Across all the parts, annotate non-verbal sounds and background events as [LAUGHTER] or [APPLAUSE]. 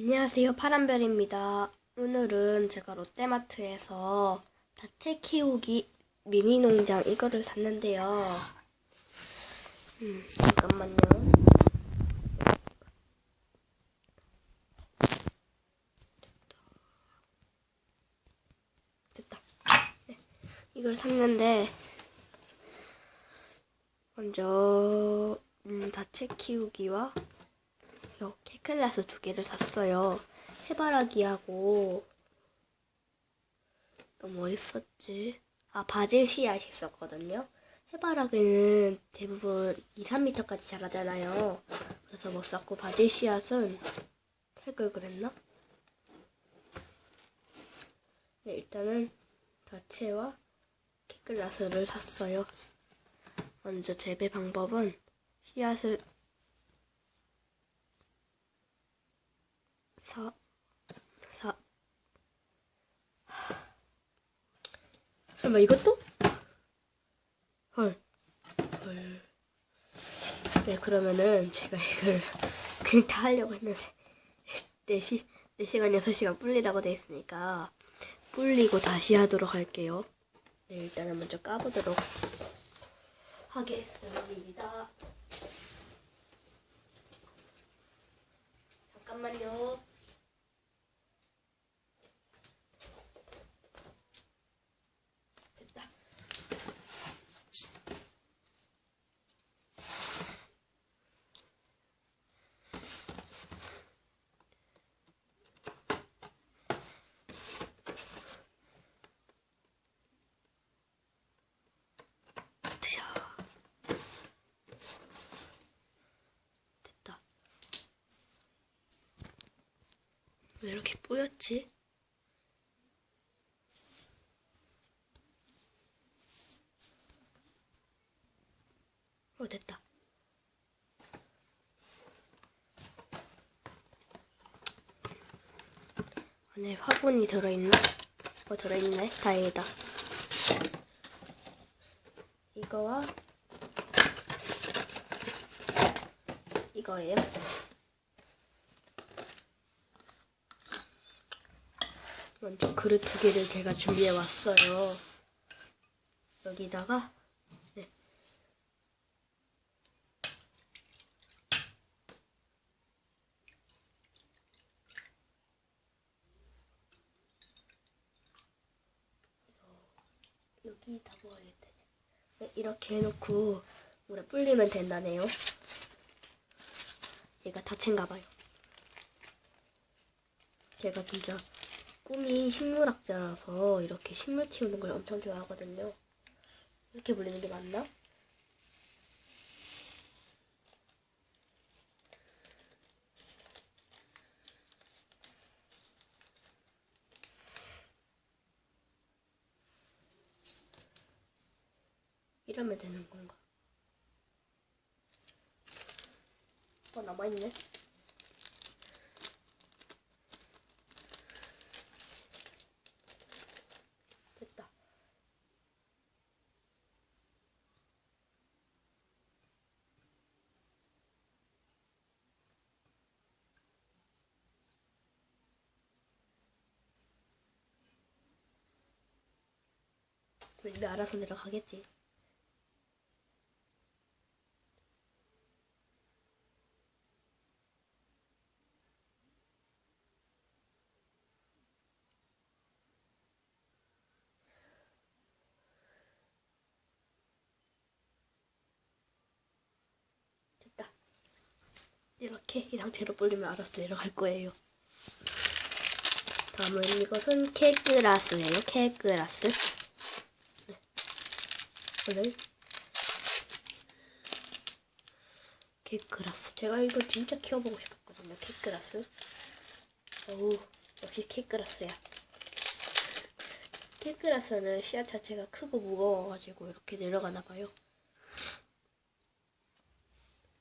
안녕하세요. 파란별입니다. 오늘은 제가 롯데마트에서 자체 키우기 미니 농장 이거를 샀는데요. 음, 잠깐만요. 됐다. 네, 이걸 샀는데 먼저 음, 자체 키우기와 클라스 두 개를 샀어요. 해바라기하고 또 뭐 있었지? 아 바질 씨앗이 있었거든요. 해바라기는 대부분 2, 3m까지 자라잖아요. 그래서 못 샀고 바질 씨앗은 살 걸 그랬나? 네 일단은 자체와 키클라스를 샀어요. 먼저 재배 방법은 씨앗을 사, 사. 설마 이것도? 헐. 헐. 네, 그러면은 제가 이걸 [LAUGHS] 그냥 다 하려고 했는데 4시, 4시간, 6시간 불리라고 돼 있으니까 불리고 다시 하도록 할게요. 네, 일단은 먼저 까보도록 하겠습니다. 잠깐만요. 됐다. 드셔. 됐다. 왜 이렇게 뿌였지? 어, 됐다. 안에 화분이 들어있나? 어, 들어있네. 다행이다. 이거와 이거예요. 먼저 그릇 두 개를 제가 준비해 왔어요. 여기다가 네. 여기 다 부어야겠다. 네, 이렇게 해놓고 물에 불리면 된다네요. 얘가 다친가 봐요. 제가 진짜 꿈이 식물학자라서 이렇게 식물 키우는 걸 엄청 좋아하거든요. 이렇게 불리는 게 맞나? 이러면 되는 건가? 어, 남아있네. 됐다. 근데 알아서 내려가겠지. 됐다. 이렇게 이 상태로 불리면 알아서 내려갈 거예요. 다음은 이것은 케그라스예요. 케그라스. 네. 원래 케그라스. 제가 이거 진짜 키워보고 싶었거든요. 케그라스. 어우, 역시 케그라스야. [LAUGHS] 케그라스는 씨앗 자체가 크고 무거워가지고 이렇게 내려가나 봐요.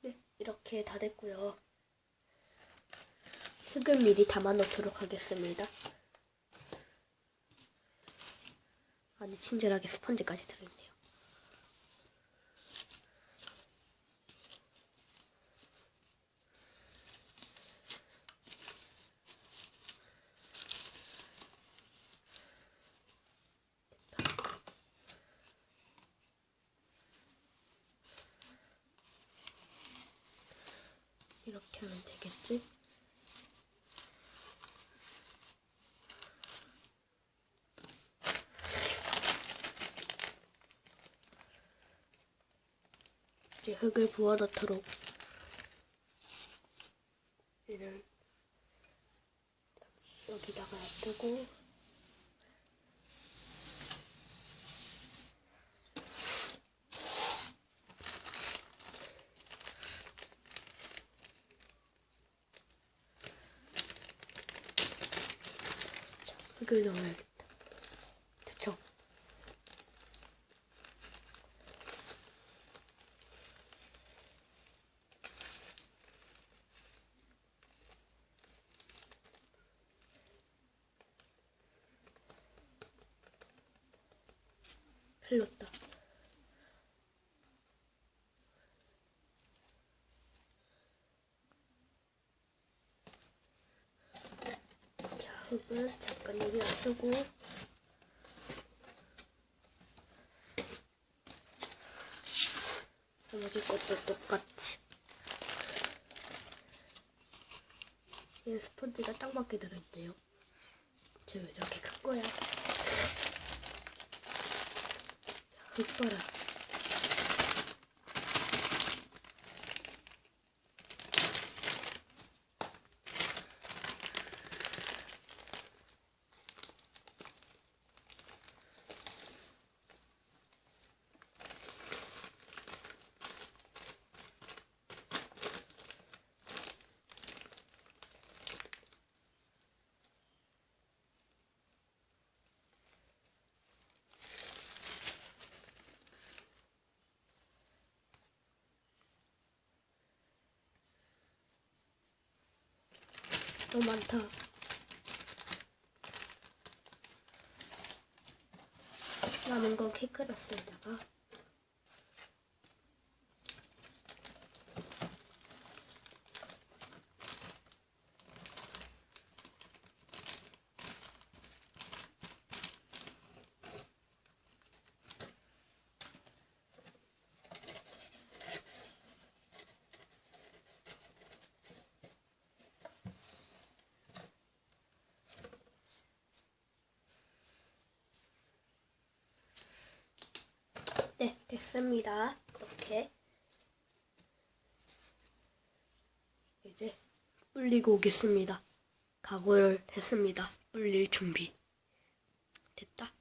네, 이렇게 다 됐고요. 흙은 미리 담아 놓도록 하겠습니다. 안에 친절하게 스펀지까지 들어있네요. 이렇게 하면 되겠지? 이제 흙을 부어 넣도록 얘는 여기다가 놔두고 자, 흙을 넣어야겠다. 그쵸? 흘렀다. 자, 흙을 잠깐 여기 놔두고 나머지 것도 똑같이 얘 스펀지가 딱 맞게 들어있네요. 쟤왜 저렇게 큰 거야? 흙 봐라. 너무 많다. 남은 건 케이크러스에다가 네, 됐습니다. 이렇게. 이제 불리고 오겠습니다. 각오를 했습니다. 불릴 준비. 됐다.